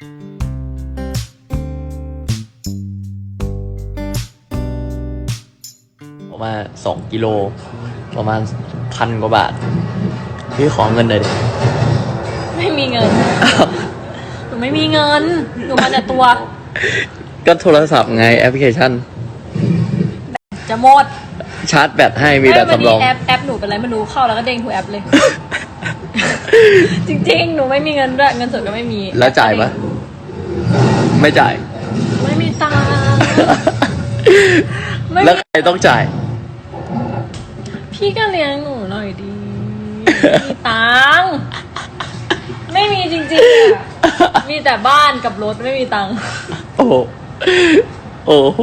ประมาณสองกิโล ประมาณพันกว่าบาท พี่ขอเงินหน่อยดิไม่มีเงิน หนูไม่มีเงิน หนูมาแต่ตัว ก็โทรศัพท์ไงแอปพลิเคชัน จะหมด ชาร์จแบตให้มีแต่ไม่วันสำรนี้อง แอปแอปหนูเป็นไรไม่รู้เข้าแล้วก็เด้งทุกแอปเลย จริงๆ หนูไม่มีเงินด้วยเงินสดก็ไม่มี แล้วจ่ายปะ ไม่จ่าย ไม่มีตังค์ไม่มีแล้วใครต้องจ่าย พี่ก็เลี้ยงหนูหน่อยดีไม่มีตังค์ไม่มีจริงๆอะมีแต่บ้านกับรถไม่มีตังค์ โอ้โหโอ้โห